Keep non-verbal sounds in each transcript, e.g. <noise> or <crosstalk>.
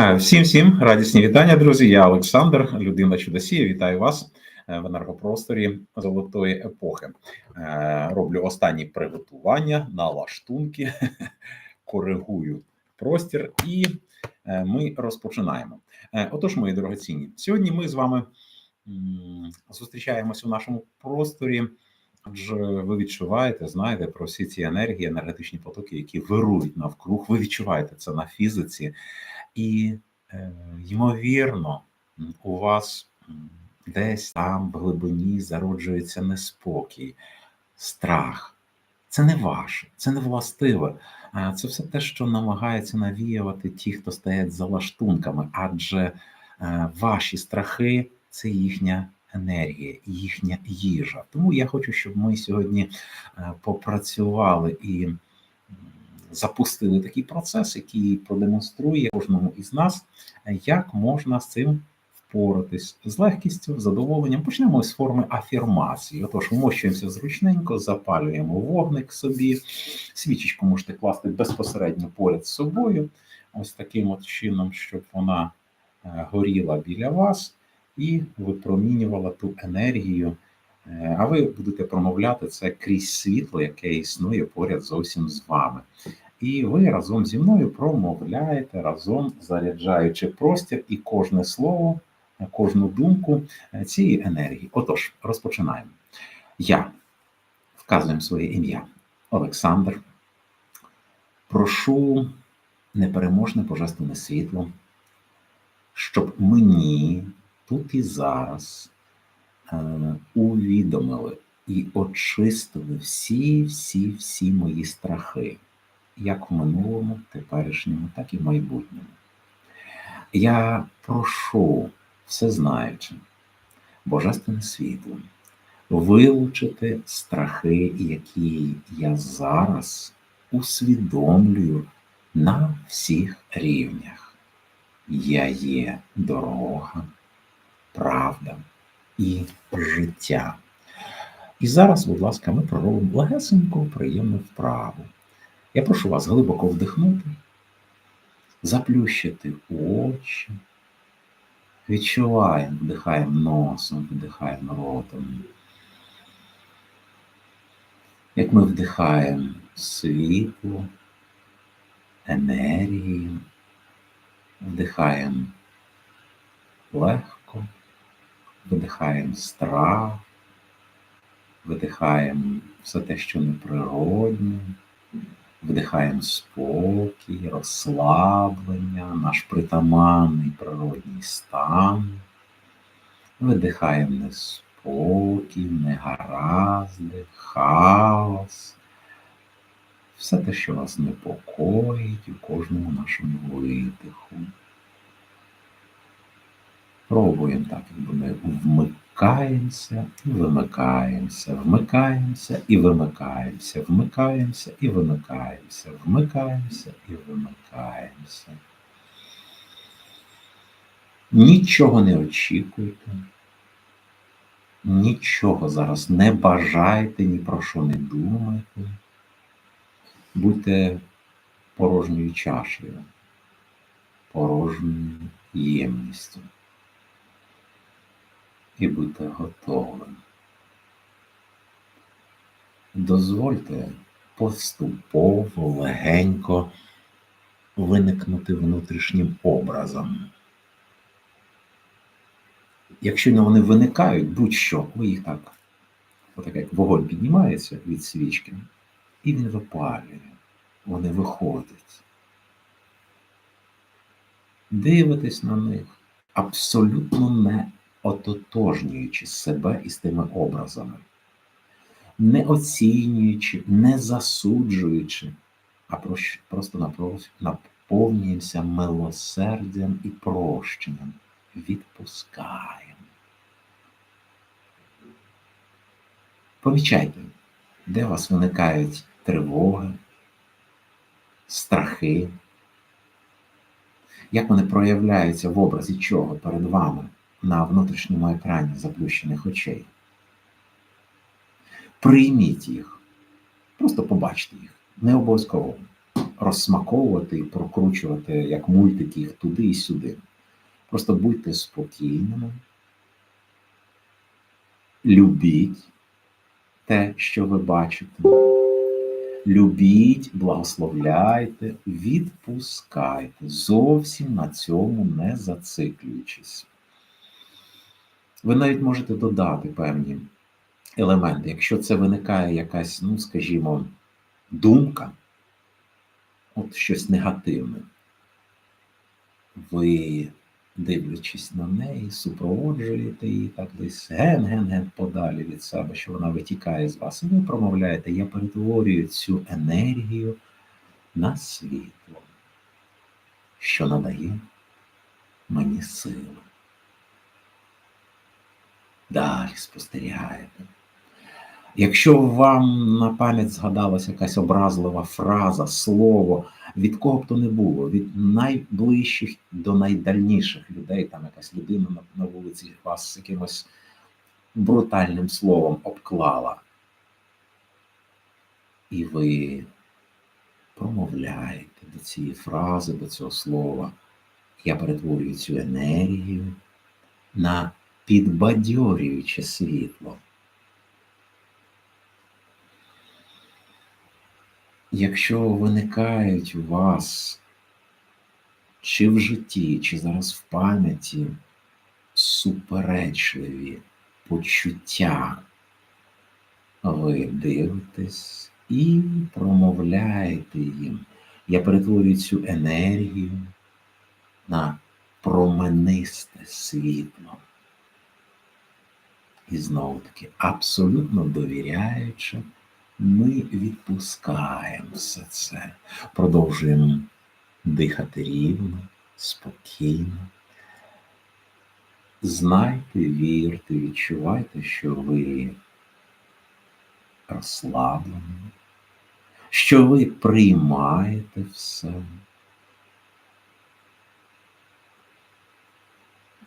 Е, Всім всім радісні вітання, друзі. Я Олександр, людина чудосія. Вітаю вас е, в енергопросторі золотої епохи. Е, Роблю останні приготування, налаштунки, <laughs> коригую простір, і ми розпочинаємо. Отож, мої дорогоцінні, сьогодні ми з вами зустрічаємось у нашому просторі. Адже ви відчуваєте, знаєте про всі ці енергії, енергетичні потоки, які вирують навкруг. Ви відчуваєте це на фізиці, і е, ймовірно, у вас десь там в глибині зароджується неспокій, страх. Це не ваше, це не властиве. Це все те, що намагається навіювати ті, хто стоять за лаштунками, адже е, ваші страхи це їхня енергія, їхня їжа. Тому я хочу, щоб ми сьогодні е, попрацювали і запустили такий процес, який продемонструє кожному із нас, як можна з цим впоратись з легкістю, задоволенням. Почнемо з форми афірмації. Отож, вмощуємося зручненько, запалюємо вогник собі, свічечку можете класти безпосередньо поряд з собою, ось таким от чином, щоб вона е, горіла біля вас і випромінювала ту енергію. Е, А ви будете промовляти це крізь світло, яке існує поряд зовсім з вами. І ви разом зі мною промовляєте, разом заряджаючи простір і кожне слово, е, кожну думку е, цієї енергії. Отож, розпочинаємо. Я вказуємо своє ім'я Олександр. Прошу непереможне божественне світло, щоб мені тут і зараз е, увідомили і очистили всі, всі, всі мої страхи, як в минулому, теперішньому, так і в майбутньому. Я прошу, всезнаючи, Божественне світло, вилучити страхи, які я зараз усвідомлюю на всіх рівнях. Я є дорога, правда і життя. І зараз, будь ласка, ми проробимо легесеньку, приємну вправу. Я прошу вас глибоко вдихнути, заплющити очі, відчуваємо, вдихаємо носом, вдихаємо ротом. Як ми вдихаємо світло, енергію, вдихаємо легко, видихаємо страх, видихаємо все те, що неприродне, вдихаємо спокій, розслаблення, наш притаманний природній стан, видихаємо неспокій, негаразди, хаос, все те, що вас непокоїть у кожному нашому видиху. Пробуємо так, якби ми вмикаємося і вимикаємося, вмикаємося і вимикаємося, вмикаємося і вимикаємося, вмикаємося і вимикаємося. Нічого не очікуйте, нічого зараз не бажайте, ні про що не думайте. Будьте порожньою чашею, порожньою ємністю і будьте готовим. Дозвольте поступово, легенько виникнути внутрішнім образом. Якщо вони виникають, будь-що, ви їх так, отак як вогонь піднімається від свічки, і він випалює, вони виходять. Дивитесь на них абсолютно не ототожнюючи себе із тими образами, не оцінюючи, не засуджуючи, а просто наповнюємося милосердям і прощенням, відпускаємо. Помічайте, де у вас виникають тривоги, страхи, як вони проявляються в образі чого перед вами на внутрішньому екрані заплющених очей. Прийміть їх, просто побачте їх, не обов'язково розсмаковувати і прокручувати як мультики їх туди і сюди. Просто будьте спокійними, любіть те, що ви бачите. Любіть, благословляйте, відпускайте, зовсім на цьому не зациклюючись. Ви навіть можете додати певні елементи. Якщо це виникає якась, ну, скажімо, думка, от щось негативне, ви, дивлячись на неї, супроводжуєте її так десь ген-ген-ген подалі від себе, що вона витікає з вас. І ви промовляєте, я перетворюю цю енергію на світло, що надає мені сили. Далі спостерігаєте. Якщо вам на пам'ять згадалась якась образлива фраза, слово, від кого б то не було, від найближчих до найдальніших людей, там якась людина на, на вулиці вас з якимось брутальним словом обклала, і ви промовляєте до цієї фрази, до цього слова, я перетворюю цю енергію на підбадьорююче світло. Якщо виникають у вас чи в житті, чи зараз в пам'яті суперечливі почуття, ви дивитесь і промовляєте їм. Я перетворюю цю енергію на променисте світло. І знову таки, абсолютно довіряючи, ми відпускаємо все це, продовжуємо дихати рівно, спокійно. Знайте, вірте, відчувайте, що ви розслаблені, що ви приймаєте все.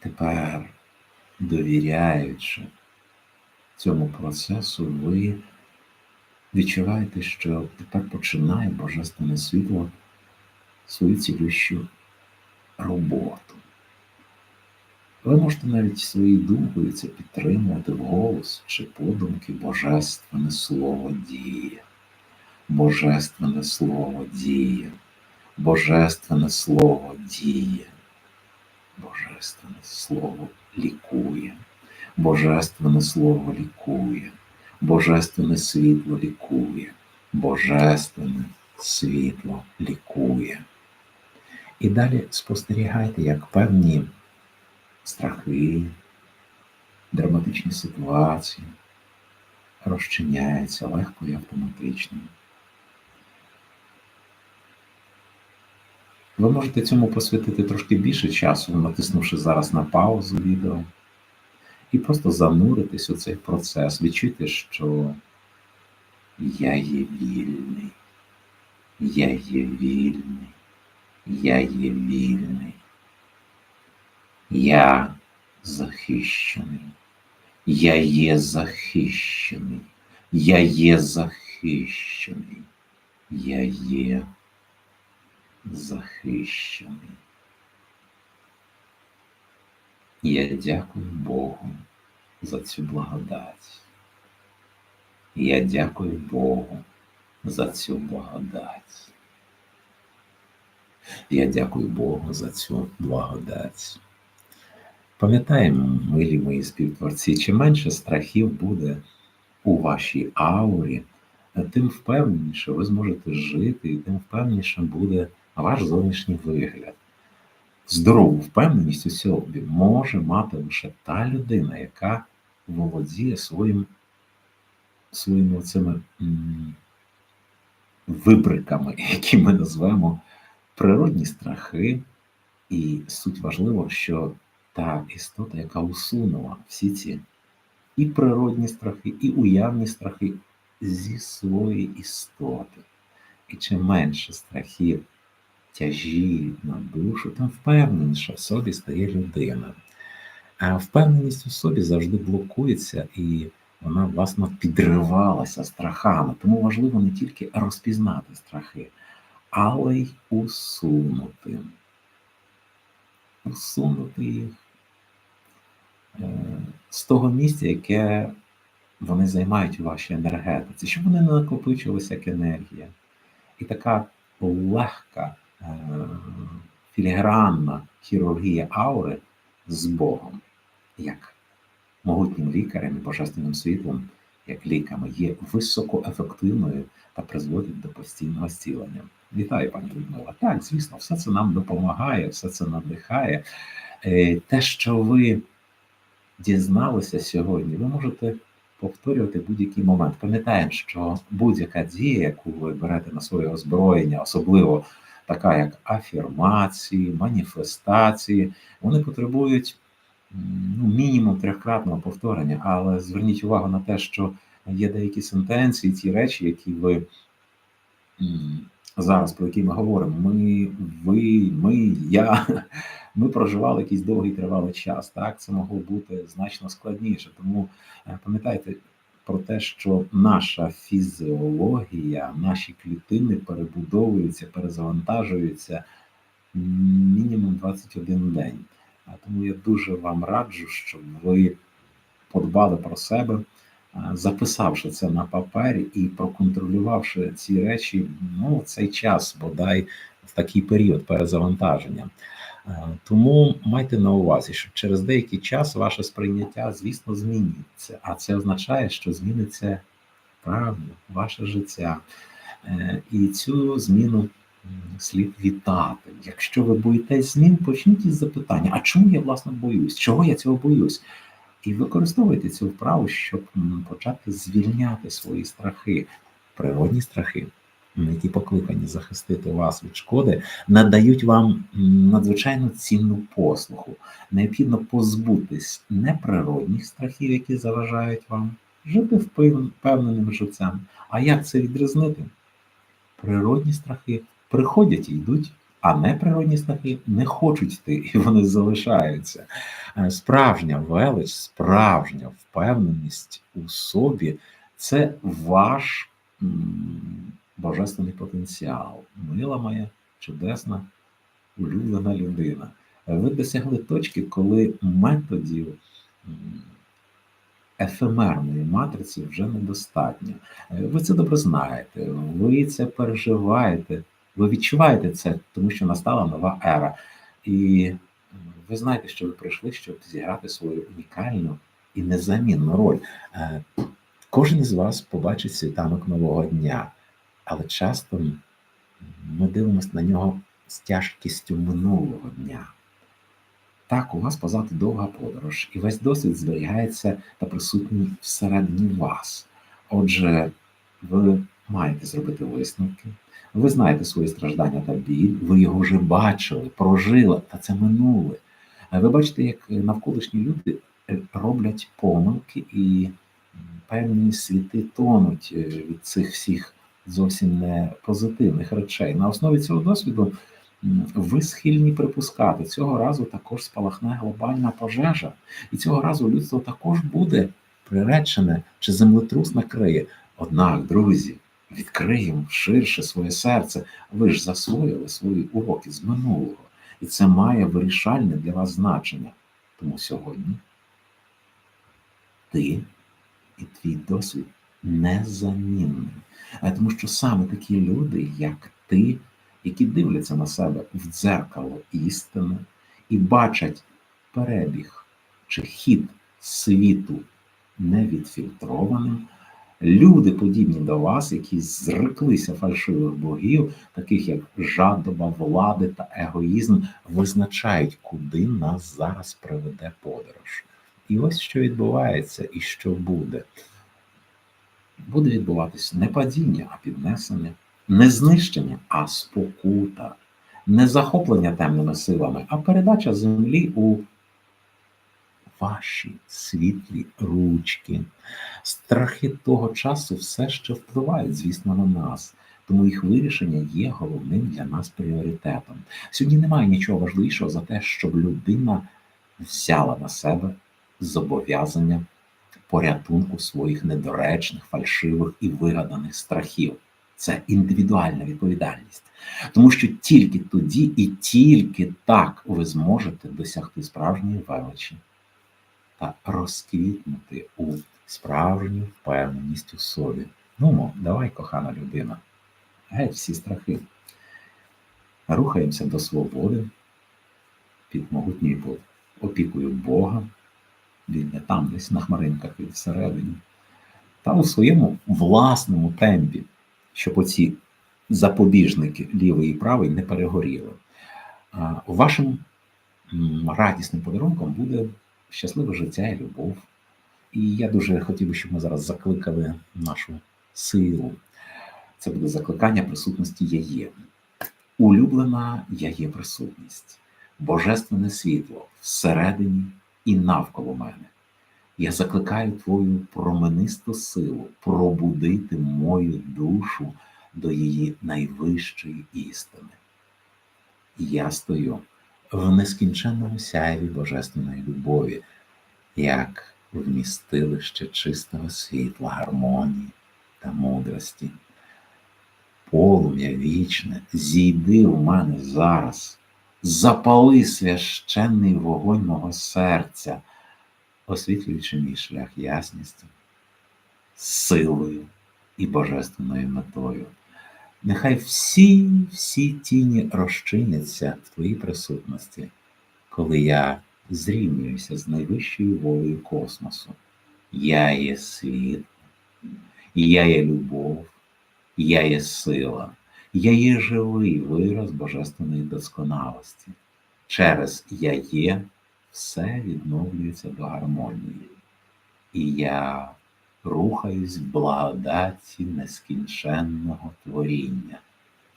Тепер, довіряючи цьому процесу, ви відчуваєте, що тепер починає Божественне світло свою цілющу роботу. Ви можете навіть своєю думкою це підтримувати в голос чи подумки Божественне Слово діє. Божественне Слово діє, Божественне Слово діє, Божественне Слово лікує, Божественне Слово лікує, Божественне світло лікує, Божественне світло лікує. І далі спостерігайте, як певні страхи, драматичні ситуації розчиняються легко і автоматично. Ви можете цьому посвятити трошки більше часу, натиснувши зараз на паузу відео, і просто зануритись у цей процес, відчути, що я є вільний, я є вільний, я є вільний, я захищений, я є захищений, я є захищений, я є захищений. Я дякую Богу за цю благодать. Я дякую Богу за цю благодать. Я дякую Богу за цю благодать. Пам'ятаємо, милі мої співтворці, чим менше страхів буде у вашій аурі, тим впевненіше ви зможете жити, і тим впевненіше буде ваш зовнішній вигляд. Здорову впевненість у собі може мати лише та людина, яка володіє своїм, своїми цими вибриками, <laughs> які ми назвемо природні страхи. І суть важливо, що та істота, яка усунула всі ці і природні страхи, і уявні страхи зі своєї істоти. І чим менше страхів тяжі на душу, тим впевненіше в собі стає людина. А впевненість у собі завжди блокується і вона, власне, підривалася страхами. Тому важливо не тільки розпізнати страхи, але й усунути. Усунути їх е, з того місця, яке вони займають у вашій енергетиці, щоб вони не накопичилися як енергія. І така легка, філігранна хірургія аури з Богом, як могутнім лікарем і божественним світлом, як ліками, є високоефективною та призводить до постійного зцілення. Вітаю, пані Людмила. Так, звісно, все це нам допомагає, все це надихає. Е, те, що ви дізналися сьогодні, ви можете повторювати будь-який момент. Пам'ятаємо, що будь-яка дія, яку ви берете на своє озброєння, особливо така як афірмації, маніфестації, вони потребують ну, мінімум трьохкратного повторення, але зверніть увагу на те, що є деякі сентенції, ті речі, які ви зараз, про які ми говоримо, ми, ви, ми, я, <laughs> ми проживали якийсь довгий тривалий час. Так, це могло бути значно складніше. Тому е, пам'ятайте про те, що наша фізіологія, наші клітини перебудовуються, перезавантажуються мінімум 21 день. А Тому я дуже вам раджу, щоб ви подбали про себе, записавши це на папері і проконтролювавши ці речі ну, цей час, бодай в такий період перезавантаження. Тому майте на увазі, що через деякий час ваше сприйняття, звісно, змінюється, а це означає, що зміниться правильно ваше життя. Е, і цю зміну слід вітати. Якщо ви боїтесь змін, почніть із запитання: а чому я власне боюсь? Чого я цього боюсь? І використовуйте цю вправу, щоб почати звільняти свої страхи, природні страхи, які покликані захистити вас від шкоди, надають вам надзвичайно цінну послугу. Необхідно позбутись неприродних страхів, які заважають вам, жити впевненим життям. А як це відрізнити? Природні страхи приходять і йдуть, а неприродні страхи не хочуть йти, і вони залишаються. Е, справжня велич, справжня впевненість у собі це ваш божественний потенціал. Мила моя, чудесна, улюблена людина. Ви досягли точки, коли методів ефемерної матриці вже недостатньо. Е, ви це добре знаєте, ви це переживаєте. Ви відчуваєте це, тому що настала нова ера. І ви знаєте, що ви прийшли, щоб зіграти свою унікальну і незамінну роль. Е, кожен із вас побачить світанок нового дня, але часто ми дивимося на нього з тяжкістю минулого дня. Так, у вас позаду довга подорож, і весь досвід зберігається та присутній всередині вас. Отже, ви маєте зробити висновки, ви знаєте свої страждання та біль, ви його вже бачили, прожили, та це минуле. Ви бачите, як навколишні люди е, роблять помилки і певні світи тонуть е, від цих всіх зовсім не позитивних речей. На основі цього досвіду ви схильні припускати, цього разу також спалахне глобальна пожежа, і цього разу людство також буде приречене чи землетрус накриє. Однак, друзі, відкриємо ширше своє серце. Ви ж засвоїли свої уроки з минулого, і це має вирішальне для вас значення. Тому сьогодні ти і твій досвід незамінний. Тому що саме такі люди, як ти, які дивляться на себе в дзеркало істини і бачать перебіг чи хід світу невідфільтрованим, Люди, подібні до вас, які зреклися фальшивих богів, таких як жадоба, влади та егоїзм, визначають, куди нас зараз приведе подорож. І ось що відбувається і що буде. Буде відбуватися не падіння, а піднесення, не знищення, а спокута, не захоплення темними силами, а передача землі у ваші світлі ручки. Страхи того часу все ще впливають, звісно, на нас. Тому їх вирішення є головним для нас пріоритетом. Сьогодні немає нічого важливішого за те, щоб людина взяла на себе зобов'язання порятунку своїх недоречних, фальшивих і вигаданих страхів. це індивідуальна відповідальність. Тому що тільки тоді і тільки так ви зможете досягти справжньої величі розквітнути у справжню впевненість у собі. Ну, давай, кохана людина, геть всі страхи. Рухаємося до свободи під могутньою опікою Бога, він не там десь на хмаринках і всередині, та у своєму власному темпі, щоб оці запобіжники лівий і правий не перегоріли. Вашим радісним подарунком буде щасливе життя і любов. І я дуже хотів би, щоб ми зараз закликали нашу силу. Це буде закликання присутності я є. Улюблена я є присутність, божественне світло всередині і навколо мене. Я закликаю твою променисту силу пробудити мою душу до її найвищої істини. Я стою в нескінченному сяйві божественної любові, як вмістилище чистого світла, гармонії та мудрості. Полум'я вічне, зійди в мене зараз, запали священний вогонь мого серця, освітлюючи мій шлях ясністю, силою і божественною метою. Нехай всі всі тіні розчиняться в твоїй присутності, коли я зрівнююся з найвищою волею космосу. Я є світ, я є любов, я є сила, я є живий вираз божественної досконалості. Через я є все відновлюється до гармонії. І я рухаюсь в благодаті нескінченного творіння.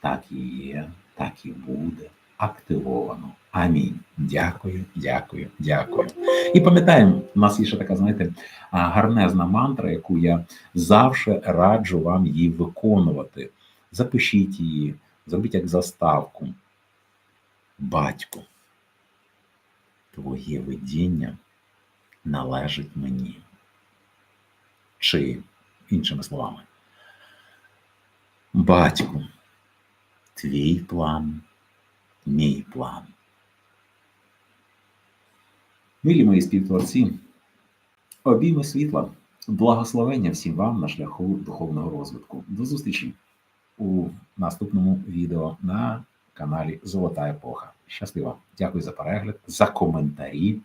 Так і є, так і буде. Активовано. Амінь. Дякую, дякую, дякую. І пам'ятаємо, у нас є ще така, знаєте, гарнезна мантра, яку я завжди раджу вам її виконувати. Запишіть її, зробіть як заставку. Батько, твоє видіння належить мені. Чи, іншими словами, батьку, твій план, мій план. Милі мої співтворці, обійми світла, благословення всім вам на шляху духовного розвитку. До зустрічі у наступному відео на каналі Золота Епоха. Щасливо! Дякую за перегляд, за коментарі,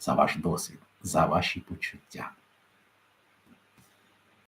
за ваш досвід, за ваші почуття.